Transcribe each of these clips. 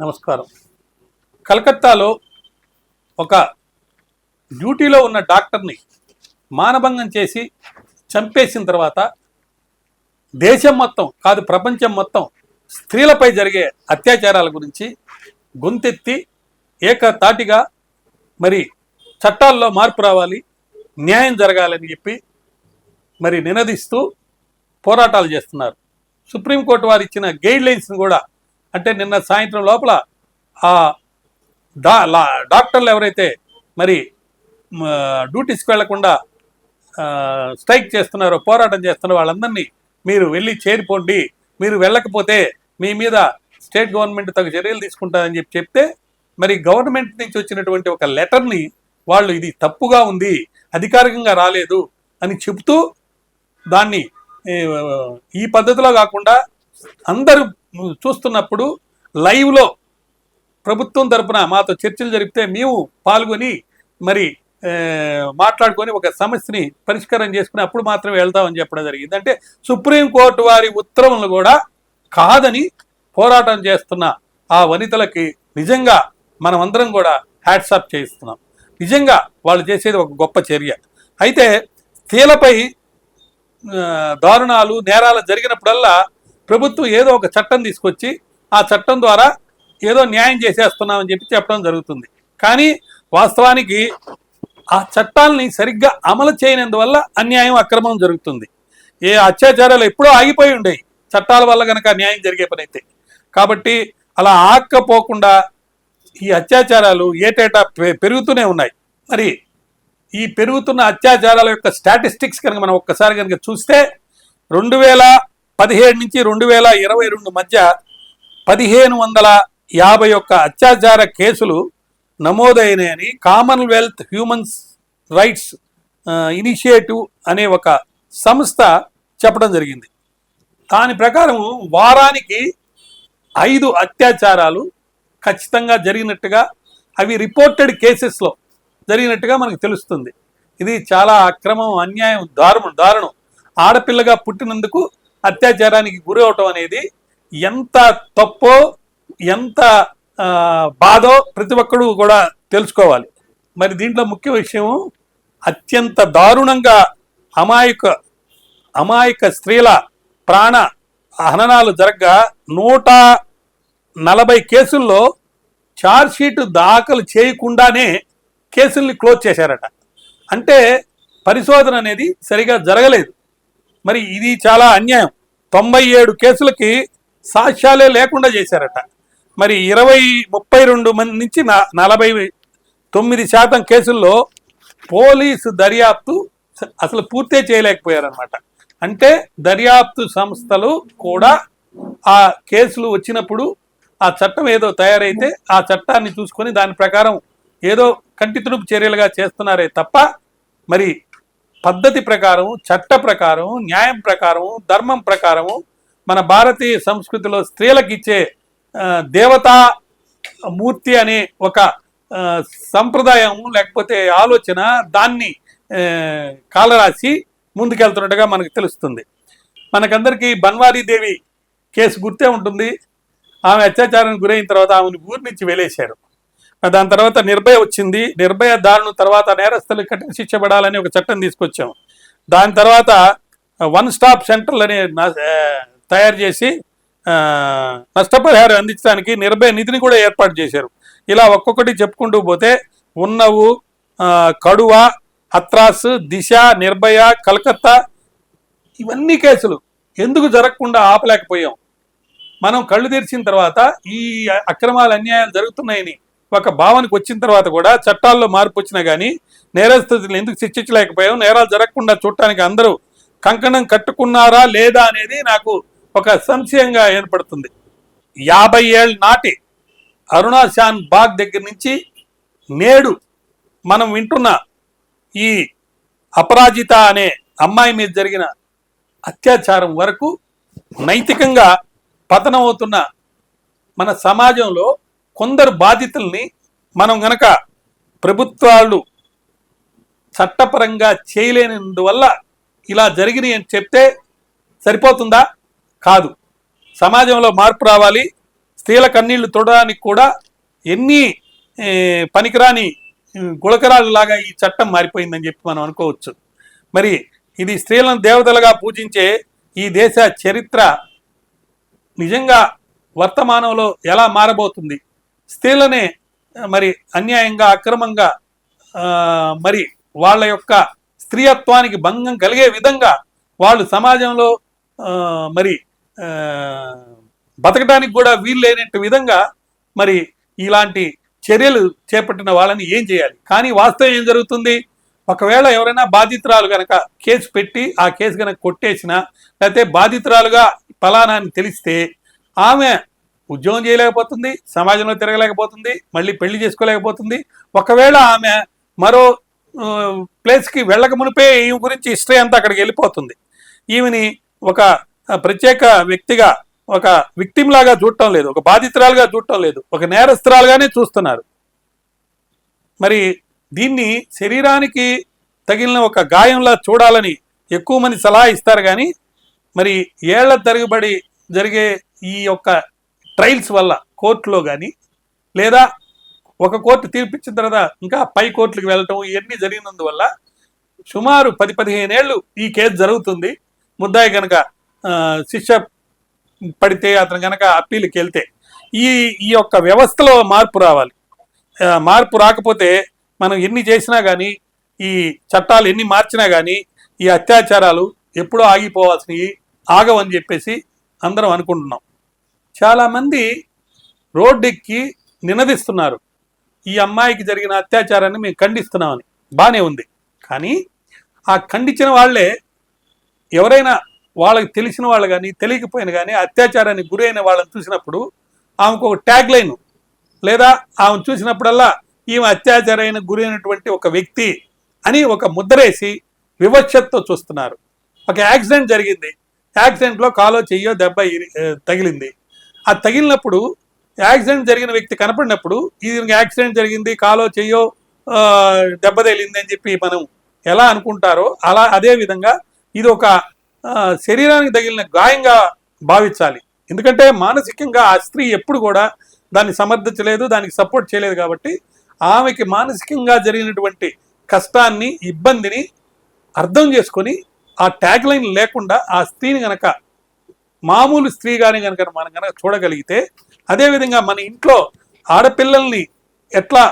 నమస్కారం. కలకత్తాలో ఒక డ్యూటీలో ఉన్న డాక్టర్ని మానభంగం చేసి చంపేసిన తర్వాత దేశం మొత్తం కాదు ప్రపంచం మొత్తం స్త్రీలపై జరిగే అత్యాచారాల గురించి గొంతెత్తి ఏకతాటిగా మరి చట్టాల్లో మార్పు రావాలి న్యాయం జరగాలని చెప్పి మరి నినదిస్తూ పోరాటాలు చేస్తున్నారు. సుప్రీంకోర్టు వారు ఇచ్చిన గైడ్ లైన్స్ని కూడా అంటే నిన్న సాయంత్రం లోపల ఆ డా లా- డాక్టర్లు ఎవరైతే మరి డ్యూటీస్కి వెళ్ళకుండా స్ట్రైక్ చేస్తున్నారో పోరాటం చేస్తున్నారో వాళ్ళందరినీ మీరు వెళ్ళి చేరిపోండి. మీరు వెళ్ళకపోతే మీ మీద స్టేట్ గవర్నమెంట్ తగు చర్యలు తీసుకుంటారని చెప్పి చెప్తే మరి గవర్నమెంట్ నుంచి వచ్చినటువంటి ఒక లెటర్ని వాళ్ళు ఇది తప్పుగా ఉంది అధికారికంగా రాలేదు అని చెబుతూ దాన్ని ఈ పద్ధతిలో కాకుండా అందరూ చూస్తున్నప్పుడు లైవ్లో ప్రభుత్వం తరపున మాతో చర్చలు జరిపితే మేము పాల్గొని మరి మాట్లాడుకొని ఒక సమస్యని పరిష్కారం చేసుకుని అప్పుడు మాత్రమే వెళ్తామని చెప్పడం జరిగింది. అంటే సుప్రీంకోర్టు వారి ఉత్తర్వులు కూడా కాదని పోరాటం చేస్తున్న ఆ వనితలకి నిజంగా మనమందరం కూడా హ్యాట్సాప్ చేయిస్తున్నాం. నిజంగా వాళ్ళు చేసేది ఒక గొప్ప చర్య. అయితే స్త్రీలపై దారుణాలు నేరాలు జరిగినప్పుడల్లా ప్రభుత్వం ఏదో ఒక చట్టం తీసుకొచ్చి ఆ చట్టం ద్వారా ఏదో న్యాయం చేసేస్తున్నామని చెప్పి చెప్పడం జరుగుతుంది. కానీ వాస్తవానికి ఆ చట్టాలని సరిగ్గా అమలు చేయనందువల్ల అన్యాయం అక్రమం జరుగుతుంది. ఏ అత్యాచారాలు ఎప్పుడో ఆగిపోయి ఉండేవి చట్టాల వల్ల కనుక న్యాయం జరిగే పని అయితే. కాబట్టి అలా ఆక్కపోకుండా ఈ అత్యాచారాలు ఏటేటా పె- పెరుగుతూనే ఉన్నాయి. మరి ఈ పెరుగుతున్న అత్యాచారాల యొక్క స్టాటిస్టిక్స్ కనుక మనం ఒక్కసారి కనుక చూస్తే రెండు వేల పదిహేడు నుంచి రెండు వేల ఇరవై రెండు మధ్య పదిహేను వందల యాభై ఒక్క అత్యాచార కేసులు నమోదైనాయని కామన్వెల్త్ హ్యూమన్స్ రైట్స్ ఇనిషియేటివ్ అనే ఒక సంస్థ చెప్పడం జరిగింది. దాని ప్రకారం వారానికి ఐదు అత్యాచారాలు ఖచ్చితంగా జరిగినట్టుగా అవి రిపోర్టెడ్ కేసెస్లో జరిగినట్టుగా మనకు తెలుస్తుంది. ఇది చాలా అక్రమం అన్యాయం దారుణం దారుణం. ఆడపిల్లగా పుట్టినందుకు అత్యాచారానికి గురి అవటం అనేది ఎంత తప్పో ఎంత బాధో ప్రతి ఒక్కడు కూడా తెలుసుకోవాలి. మరి దీంట్లో ముఖ్య విషయం అత్యంత దారుణంగా అమాయక అమాయక స్త్రీల ప్రాణ హననాలు జరగగా నూట నలభై కేసుల్లో షీట్ దాఖలు చేయకుండానే కేసుల్ని క్లోజ్ చేశారట. అంటే పరిశోధన అనేది సరిగా జరగలేదు. మరి ఇది చాలా అన్యాయం. తొంభై ఏడు కేసులకి సాక్ష్యాలే లేకుండా చేశారట. మరి ఇరవై ముప్పై రెండు మంది నుంచి నా- నలభై తొమ్మిది శాతం కేసుల్లో పోలీసు దర్యాప్తు అసలు పూర్తే చేయలేకపోయారనమాట అంటే దర్యాప్తు సంస్థలు కూడా ఆ కేసులు వచ్చినప్పుడు ఆ చట్టం ఏదో తయారైతే ఆ చట్టాన్ని చూసుకొని దాని ప్రకారం ఏదో కంటి తుడుపు చర్యలుగా చేస్తున్నారే తప్ప మరి పద్ధతి ప్రకారం చట్ట ప్రకారం న్యాయం ప్రకారం ధర్మం ప్రకారం మన భారతీయ సంస్కృతిలో స్త్రీలకు ఇచ్చే దేవతా మూర్తి అనే ఒక సంప్రదాయం లేకపోతే ఆలోచన దాన్ని కాలరాసి ముందుకెళ్తున్నట్టుగా మనకు తెలుస్తుంది. మనకందరికీ బన్వారీ దేవి కేసు గుర్తే ఉంటుంది. ఆమె అత్యాచారానికి గురైన తర్వాత ఆమెను ఊరి నుంచి వెలేశారు. దాని తర్వాత నిర్భయ వచ్చింది. నిర్భయ దారుణం తర్వాత నేరస్తులకు కఠిన శిక్ష పడాలని ఒక చట్టం తీసుకొచ్చాం. దాని తర్వాత వన్ స్టాప్ సెంటర్లు అని నా- తయారు చేసి నష్టపరిహారం అందించడానికి నిర్భయ నిధిని కూడా ఏర్పాటు చేశారు. ఇలా ఒక్కొక్కటి చెప్పుకుంటూ పోతే ఉన్నవు కడువ హత్రాస్ దిశ నిర్భయ కలకత్తా ఇవన్నీ కేసులు. ఎందుకు జరగకుండా ఆపలేకపోయాం? మనం కళ్ళు తెరిచిన తర్వాత ఈ అక్రమాలు అన్యాయాలు జరుగుతున్నాయని ఒక భావనకు వచ్చిన తర్వాత కూడా చట్టాల్లో మార్పు వచ్చినా కానీ నేరస్తులను ఎందుకు శిక్షించలేకపోయాం నేరాలు జరగకుండా చూడటానికి అందరూ కంకణం కట్టుకున్నారా లేదా అనేది నాకు ఒక సంశయంగా ఏర్పడుతుంది. యాభై ఏళ్ళ నాటి అరుణాశాన్ బాగ్ దగ్గర నుంచి నేడు మనం వింటున్న ఈ అపరాజిత అనే అమ్మాయి మీద జరిగిన అత్యాచారం వరకు నైతికంగా పతనమవుతున్న మన సమాజంలో కొందరు బాధితుల్ని మనం గనక ప్రభుత్వాలు చట్టపరంగా చేయలేనందువల్ల ఇలా జరిగినాయి అని చెప్తే సరిపోతుందా? కాదు. సమాజంలో మార్పు రావాలి. స్త్రీల కన్నీళ్ళు తొడడానికి కూడా ఎన్ని పనికిరాని గుళకరాలులాగా ఈ చట్టం మారిపోయిందని చెప్పి మనం అనుకోవచ్చు. మరి ఇది స్త్రీలను దేవతలుగా పూజించే ఈ దేశ చరిత్ర నిజంగా వర్తమానంలో ఎలా మారబోతుంది? స్త్రీలనే మరి అన్యాయంగా అక్రమంగా మరి వాళ్ళ యొక్క స్త్రీయత్వానికి భంగం కలిగే విధంగా వాళ్ళు సమాజంలో మరి బతకడానికి కూడా వీలు లేనట్టు విధంగా మరి ఇలాంటి చర్యలు చేపట్టిన వాళ్ళని ఏం చేయాలి? కానీ వాస్తవం ఏం జరుగుతుంది? ఒకవేళ ఎవరైనా బాధితురాలు కనుక కేసు పెట్టి ఆ కేసు గనక కొట్టేసినా లేకపోతే బాధితురాలుగా ఫలానా అని తెలిస్తే ఆమె ఉద్యోగం చేయలేకపోతుంది సమాజంలో తిరగలేకపోతుంది మళ్ళీ పెళ్ళి చేసుకోలేకపోతుంది. ఒకవేళ ఆమె మరో ప్లేస్కి వెళ్ళక మునిపే ఈమె గురించి హిస్టరీ అంతా అక్కడికి వెళ్ళిపోతుంది. ఈమెని ఒక ప్రత్యేక వ్యక్తిగా ఒక విక్టిమ్ లాగా చూడటం లేదు ఒక బాధితురాలుగా చూడటం లేదు ఒక నేరస్తురాలుగానే చూస్తున్నారు. మరి దీన్ని శరీరానికి తగిలిన ఒక గాయంలా చూడాలని ఎక్కువ మంది సలహా ఇస్తారు కానీ మరి ఏళ్ళ తరగబడి జరిగే ఈ యొక్క ట్రయల్స్ వల్ల కోర్టులో కానీ లేదా ఒక కోర్టు తీర్పిచ్చిన తర్వాత ఇంకా పై కోర్టులకు వెళ్ళటం ఇవన్నీ జరిగినందువల్ల సుమారు పది పదిహేను ఏళ్ళు ఈ కేసు జరుగుతుంది. ముద్దాయి కనుక శిక్ష పడితే అతను కనుక అప్పీల్కి వెళ్తే ఈ ఈ యొక్క వ్యవస్థలో మార్పు రావాలి. మార్పు రాకపోతే మనం ఎన్ని చేసినా కానీ ఈ చట్టాలు ఎన్ని మార్చినా కానీ ఈ అత్యాచారాలు ఎప్పుడో ఆగిపోవాల్సినవి ఆగవని చెప్పేసి అందరం అనుకుంటున్నాం. చాలామంది రోడ్డెక్కి నినదిస్తున్నారు. ఈ అమ్మాయికి జరిగిన అత్యాచారాన్ని మేము ఖండిస్తున్నామని. బాగానే ఉంది. కానీ ఆ ఖండించిన వాళ్ళే ఎవరైనా వాళ్ళకి తెలిసిన వాళ్ళు కానీ తెలియకపోయినా కానీ అత్యాచారానికి గురైన వాళ్ళని చూసినప్పుడు ఆమెకు ఒక ట్యాగ్ లైన్ లేదా ఆమె చూసినప్పుడల్లా ఈమె అత్యాచారైన గురైనటువంటి ఒక వ్యక్తి అని ఒక ముద్రేసి వివక్షతో చూస్తున్నారు. ఒక యాక్సిడెంట్ జరిగింది. యాక్సిడెంట్లో కాలో చెయ్యో దెబ్బ తగిలింది. ఆ తగిలినప్పుడు యాక్సిడెంట్ జరిగిన వ్యక్తి కనపడినప్పుడు ఇది యాక్సిడెంట్ జరిగింది కాలో చెయ్యో ఆ, దెబ్బ అని చెప్పి మనం ఎలా అనుకుంటారో అలా అదే విధంగా ఇది ఒక శరీరానికి తగిలిన గాయంగా భావించాలి. ఎందుకంటే మానసికంగా ఆ స్త్రీ ఎప్పుడు కూడా దాన్ని సమర్థించలేదు దానికి సపోర్ట్ చేయలేదు కాబట్టి ఆమెకి మానసికంగా జరిగినటువంటి కష్టాన్ని ఇబ్బందిని అర్థం చేసుకొని ఆ ట్యాగ్ లైన్ లేకుండా ఆ స్త్రీని గనక మామూలు స్త్రీ కానీ కనుక మనం కనుక చూడగలిగితే అదేవిధంగా మన ఇంట్లో ఆడపిల్లల్ని ఎట్లా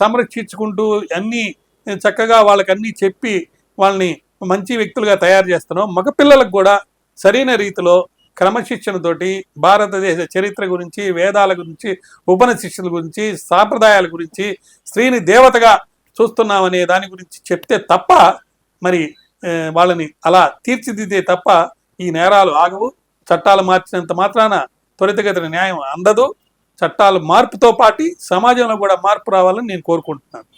సంరక్షించుకుంటూ అన్నీ చక్కగా వాళ్ళకి అన్నీ చెప్పి వాళ్ళని మంచి వ్యక్తులుగా తయారు చేస్తున్నాం. మగపిల్లలకు కూడా సరైన రీతిలో క్రమశిక్షణతోటి భారతదేశ చరిత్ర గురించి వేదాల గురించి ఉపనిశిక్షల గురించి సాంప్రదాయాల గురించి స్త్రీని దేవతగా చూస్తున్నామనే దాని గురించి చెప్తే తప్ప మరి వాళ్ళని అలా తీర్చిదిద్దే తప్ప ఈ నేరాలు ఆగవు చట్టాలు మార్చినంత మాత్రాన త్వరితగతిన న్యాయం అందదు. చట్టాలు మార్పుతో పాటు సమాజంలో కూడా మార్పు రావాలని నేను కోరుకుంటున్నాను.